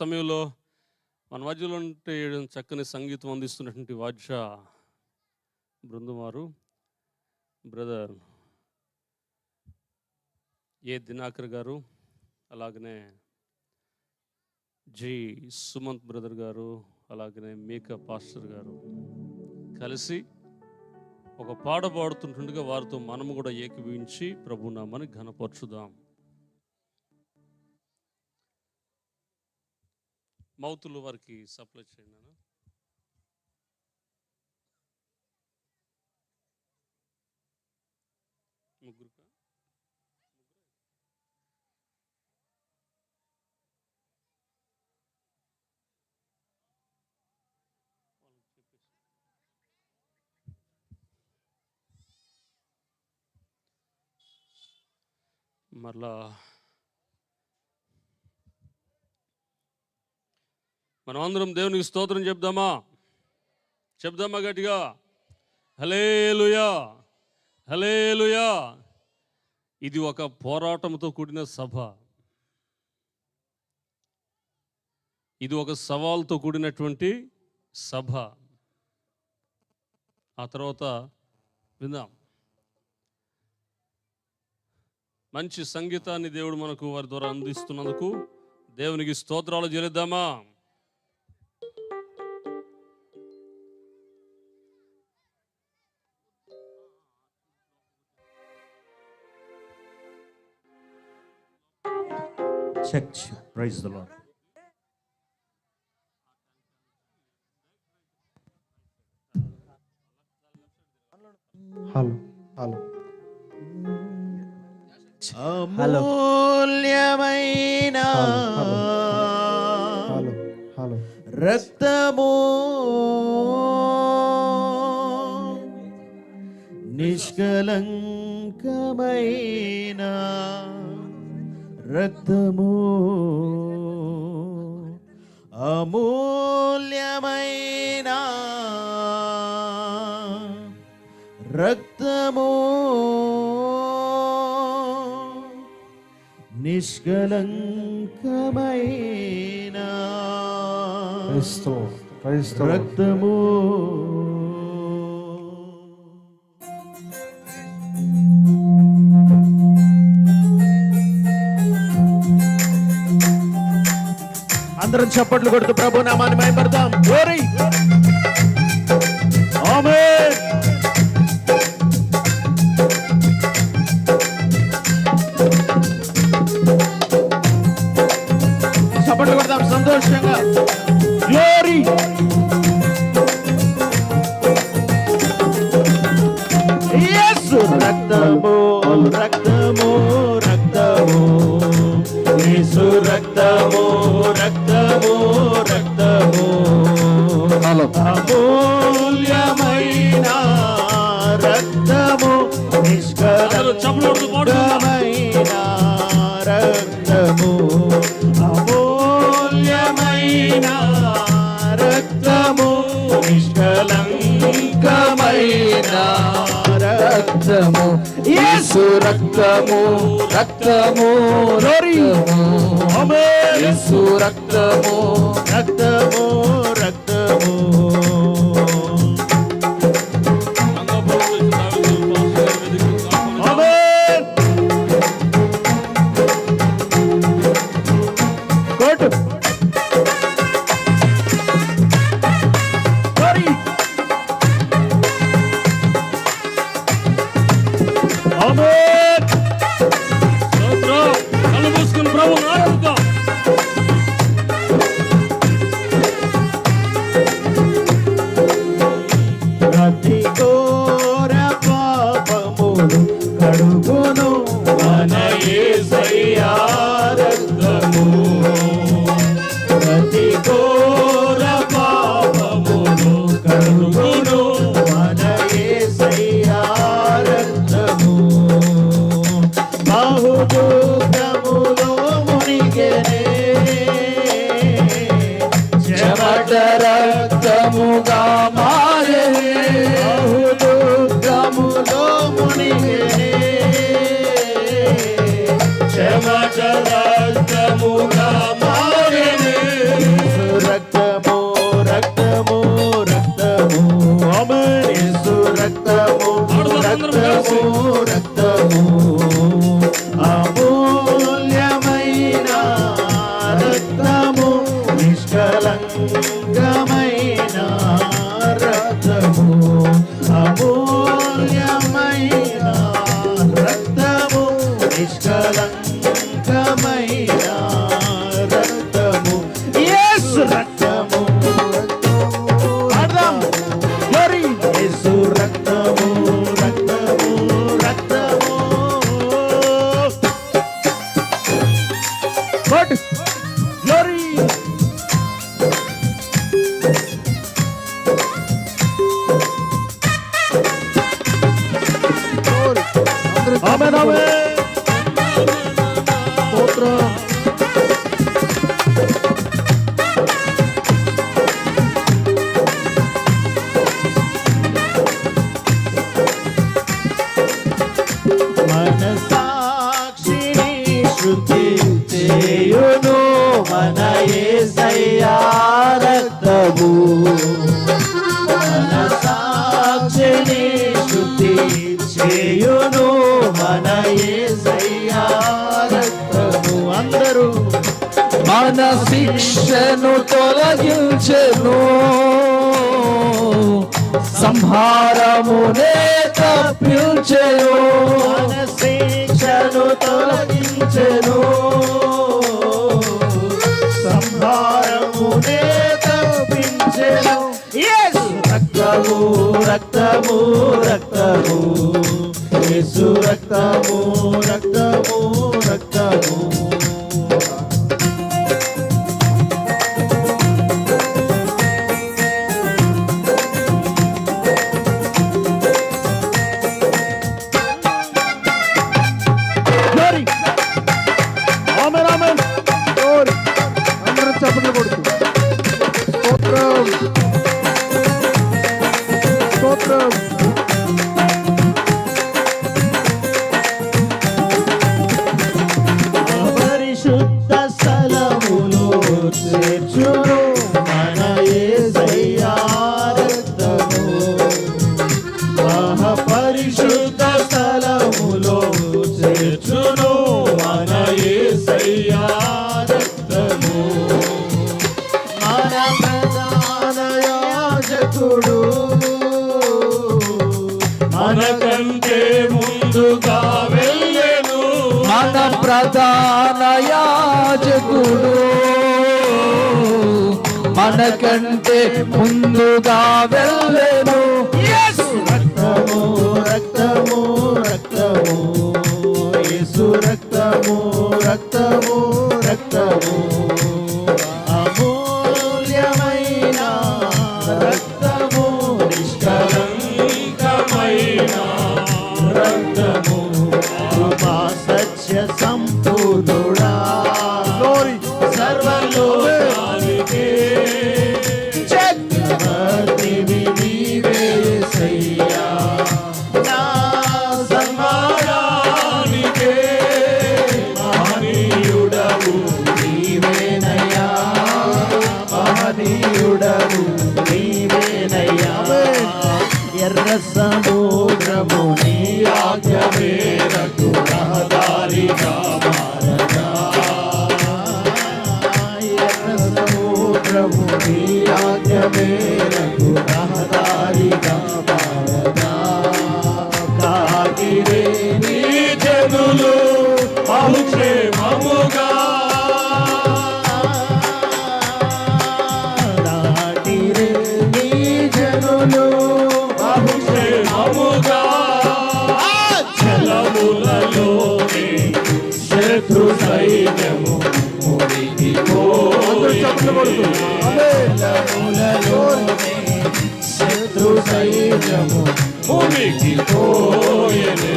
సమయంలో మన మధ్యలో ఉంటే చక్కని సంగీతం అందిస్తున్నటువంటి వాద్య బృందమారు బ్రదర్ ఏ దినాకర్ గారు అలాగనే జి సుమంత్ బ్రదర్ గారు అలాగనే మేకప్ పాస్టర్ గారు కలిసి ఒక పాట పాడుతుంటుండగా వారితో మనము కూడా ఏకీభవించి ప్రభునామని ఘనపరచుదాం. మౌతులు వారికి సప్లై చేయండి నాన్న. ముగ్గురు మరలా మనం అందరం దేవునికి స్తోత్రం చెప్దామా? చెప్దామా గట్టిగా? హలేలుయా హలేలుయా ఇది ఒక పోరాటంతో కూడిన సభ. ఇది ఒక సవాల్తో కూడినటువంటి సభ. ఆ తర్వాత విందాం. మంచి సంగీతాన్ని దేవుడు మనకు వారి ద్వారా అందిస్తున్నందుకు దేవునికి స్తోత్రాలు చెల్లిద్దామా? Church, praise the Lord. Hello hello అమూల్యమైన హలో హలో రక్తము నిష్కలంకమైన రక్తము అమూల్యమైన రక్తము నిష్కలంకమైన రక్తము చప్పట్లు కొడుతూ ప్రభు నామాన్ని మైపడతాం రక్తము రక్తము. యేసు రక్తము రక్తము రక్తము యేసు రక్తము రక్తము రక్తము Girl, my మన శిక్షను తొలగించెను సంహారమునే తప్పించెను. శిక్షను తొలగించెను. సంహారమునే తప్పించెను. రక్తము రక్తము రక్తము. రక్తము రక్తము రక్తము. Awesome. ప్రధానయాజకుడు మనకంటే ముందుగా వెళ్ళను. కొడుతూ శత్రు సైన్యము భూమికి పోయలే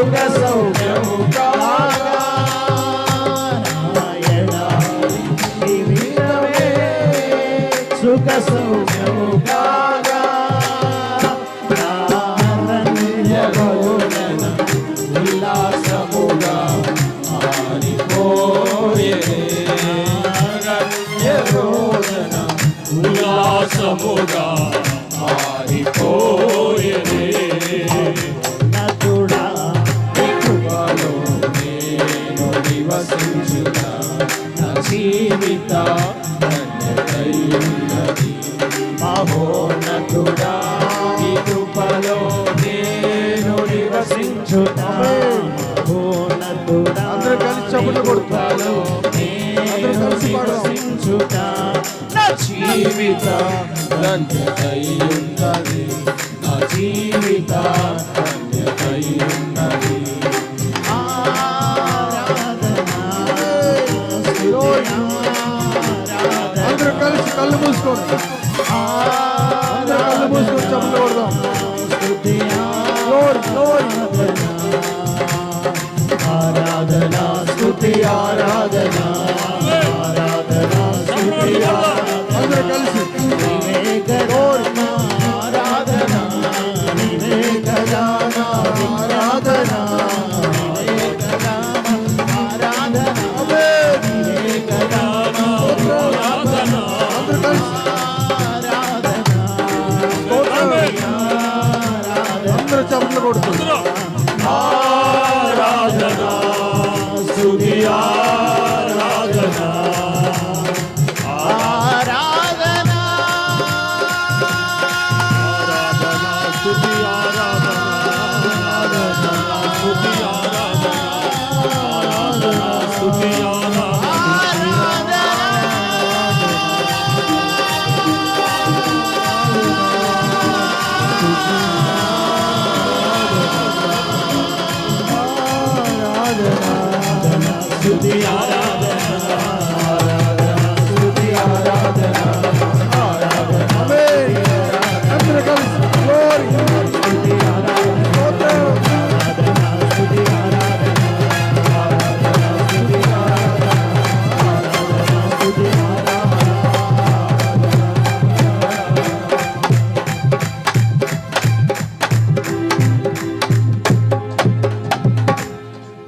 సౌఖ్య సౌఖ్యము నారాయణ జీవితమే సుఖ సౌఖ్యము విలాసముగా ఉల్లాసముగా అందరూ కలిసి చప్పట్లు కొడుతారు. నేను నివసించుతా నా జీవిత ధన్యతయున్నది నా జీవిత ధన్యతయున్నది అందరూ కలిసి కళ్ళు మూసుకోండి. అందరూ కళ్ళు మూసుకొని చప్పట్లు కొడదాం. గ్లోరీ గ్లోరీ ఆరాధనా. ఆరాధన